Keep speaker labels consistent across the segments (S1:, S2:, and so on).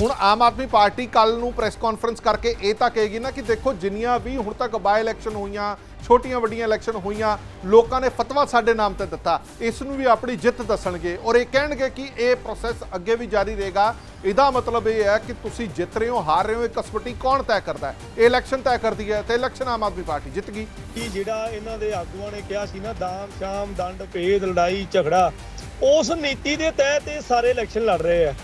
S1: ਹੁਣ ਆਮ ਆਦਮੀ ਪਾਰਟੀ ਕੱਲ ਨੂੰ ਪ੍ਰੈਸ ਕਾਨਫਰੰਸ ਕਰਕੇ ਇਹ ਤਾਂ ਕਹੇਗੀ ਨਾ ਕਿ ਦੇਖੋ, ਜਿੰਨੀਆਂ ਵੀ ਹੁਣ ਤੱਕ ਬਾਈ ਇਲੈਕਸ਼ਨ ਹੋਈਆਂ, ਛੋਟੀਆਂ ਵੱਡੀਆਂ ਇਲੈਕਸ਼ਨ ਹੋਈਆਂ, ਲੋਕਾਂ ਨੇ ਫਤਵਾ ਸਾਡੇ ਨਾਮ ਤੇ ਦਿੱਤਾ। ਇਸ ਨੂੰ ਵੀ ਆਪਣੀ ਜਿੱਤ ਦੱਸਣਗੇ ਔਰ ਇਹ ਕਹਿਣਗੇ ਕਿ ਇਹ ਪ੍ਰੋਸੈਸ ਅੱਗੇ ਵੀ ਜਾਰੀ ਰਹੇਗਾ। ਇਹਦਾ ਮਤਲਬ ਇਹ ਹੈ ਕਿ ਤੁਸੀਂ ਜਿੱਤ ਰਹੇ ਹੋ, ਹਾਰ ਰਹੇ ਹੋ ਇਹ ਕਸਵੱਟੀ ਕੌਣ ਤੈਅ ਕਰਦਾ ਹੈ? ਇਹ ਇਲੈਕਸ਼ਨ ਤੈਅ ਕਰਦੀ ਹੈ ਤੇ ਇਲੈਕਸ਼ਨ ਆਮ ਆਦਮੀ ਪਾਰਟੀ ਜਿੱਤ ਗਈ।
S2: ਕਿ ਜਿਹੜਾ ਇਹਨਾਂ ਦੇ ਆਗੂਆਂ ਨੇ ਕਿਹਾ ਸੀ ਨਾ, ਦਾਮ ਸ਼ਾਮ, ਦੰਡ, ਭੇਦ, ਲੜਾਈ, ਝਗੜਾ, ਉਸ ਨੀਤੀ ਦੇ ਤਹਿਤ ਇਹ ਸਾਰੇ ਇਲੈਕਸ਼ਨ ਲੜ ਰਹੇ ਆ।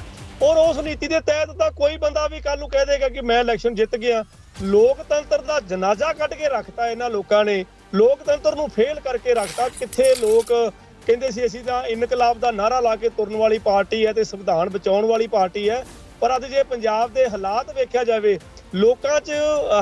S2: ਔਰ ਉਸ ਨੀਤੀ ਦੇ ਤਹਿਤ ਤਾਂ ਕੋਈ ਬੰਦਾ ਵੀ ਕੱਲ ਨੂੰ ਕਹਿ ਦੇਗਾ ਕਿ ਮੈਂ ਇਲੈਕਸ਼ਨ ਜਿੱਤ ਗਿਆ। ਲੋਕਤੰਤਰ ਦਾ ਜਨਾਜ਼ਾ ਕੱਢ ਕੇ ਰੱਖਤਾ ਇਹਨਾਂ ਲੋਕਾਂ ਨੇ। ਲੋਕਤੰਤਰ ਨੂੰ ਫੇਲ ਕਰਕੇ ਰੱਖਤਾ। ਕਿੱਥੇ ਲੋਕ ਕਹਿੰਦੇ ਸੀ, ਅਸੀਂ ਤਾਂ ਇਨਕਲਾਬ ਦਾ ਨਾਰਾ ਲਾ ਕੇ ਤੁਰਨ ਵਾਲੀ ਪਾਰਟੀ ਹੈ ਤੇ ਸੰਵਿਧਾਨ ਬਚਾਉਣ ਵਾਲੀ ਪਾਰਟੀ ਹੈ। ਪਰ ਅੱਜ ਜੇ ਪੰਜਾਬ ਦੇ ਹਾਲਾਤ ਵੇਖਿਆ ਜਾਵੇ, ਲੋਕਾਂ 'ਚ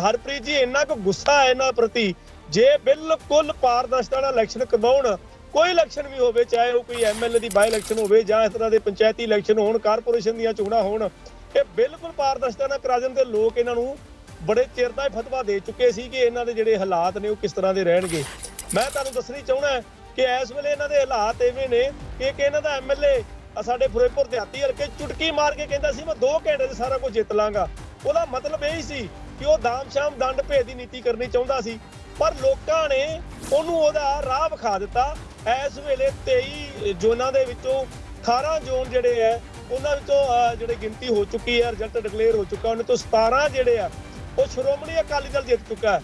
S2: ਹਰਪ੍ਰੀਤ ਜੀ ਇੰਨਾ ਕੁ ਗੁੱਸਾ ਹੈ ਇਹਨਾਂ ਪ੍ਰਤੀ। ਜੇ ਬਿਲਕੁਲ ਪਾਰਦਰਸ਼ਤਾ ਨਾਲ ਇਲੈਕਸ਼ਨ ਕਰਵਾਉਣ ਕੋਈ ਇਲੈਕਸ਼ਨ ਵੀ ਹੋਵੇ, ਚਾਹੇ ਉਹ ਕੋਈ ਐਮਐਲਏ ਦੀ ਬਾਈ ਇਲੈਕਸ਼ਨ ਹੋਵੇ ਜਾਂ ਇਸ ਤਰ੍ਹਾਂ ਦੇ ਪੰਚਾਇਤੀ ਇਲੈਕਸ਼ਨ ਹੋਣ ਕਾਰਪੋਰੇਸ਼ਨ ਦੀਆਂ ਚੋਣਾਂ ਹੋਣ, ਇਹ ਬਿਲਕੁਲ ਪਾਰਦਰਸ਼ਤਾ ਨਾਲ ਕਰਾ ਦੇਣ ਤੇ ਲੋਕ ਇਹਨਾਂ ਨੂੰ ਬੜੇ ਚਿਰ ਦਾ ਹੀ ਫਤਵਾ ਦੇ ਚੁੱਕੇ ਸੀ ਕਿ ਇਹਨਾਂ ਦੇ ਜਿਹੜੇ ਹਾਲਾਤ ਨੇ ਉਹ ਕਿਸ ਤਰ੍ਹਾਂ ਦੇ ਰਹਿਣਗੇ। ਮੈਂ ਤੁਹਾਨੂੰ ਦੱਸਣੀ ਚਾਹੁੰਦਾ ਕਿ ਇਸ ਵੇਲੇ ਇਹਨਾਂ ਦੇ ਹਾਲਾਤ ਐਵੇਂ ਨੇ ਕਿ ਇੱਕ ਇਹਨਾਂ ਦਾ ਐਮਐਲਏ ਸਾਡੇ ਫਿਰੋਜ਼ਪੁਰ ਦਿਹਾਤੀ ਹਲਕੇ ਚੁਟਕੀ ਮਾਰ ਕੇ ਕਹਿੰਦਾ ਸੀ, ਮੈਂ 2 ਘੰਟੇ 'ਚ ਸਾਰਾ ਕੁਝ ਜਿੱਤ ਲਾਂਗਾ। ਉਹਦਾ ਮਤਲਬ ਇਹ ਹੀ ਸੀ ਕਿ ਉਹ ਦਾਮ ਸ਼ਾਮ ਦੰਡ ਭੇਦ ਦੀ ਨੀਤੀ ਕਰਨੀ ਚਾਹੁੰਦਾ ਸੀ। ਪਰ ਲੋਕਾਂ ਨੇ ਉਹਨੂੰ ਉਹਦਾ ਰਾਹ ਵਿਖਾ ਦਿੱਤਾ। ਇਸ ਵੇਲੇ 23 ਜ਼ੋਨਾਂ ਦੇ ਵਿੱਚੋਂ 18 ਜ਼ੋਨ ਜਿਹੜੇ ਆ ਉਹਨਾਂ ਵਿੱਚੋਂ ਜਿਹੜੇ ਗਿਣਤੀ ਹੋ ਚੁੱਕੀ ਹੈ ਰਿਜ਼ਲਟ ਡਿਕਲੇਅਰ ਹੋ ਚੁੱਕਾ, ਉਹਨਾਂ ਤੋਂ 17 ਜਿਹੜੇ ਆ, ਉਹ ਸ਼੍ਰੋਮਣੀ ਅਕਾਲੀ ਦਲ ਜਿੱਤ ਚੁੱਕਾ ਹੈ।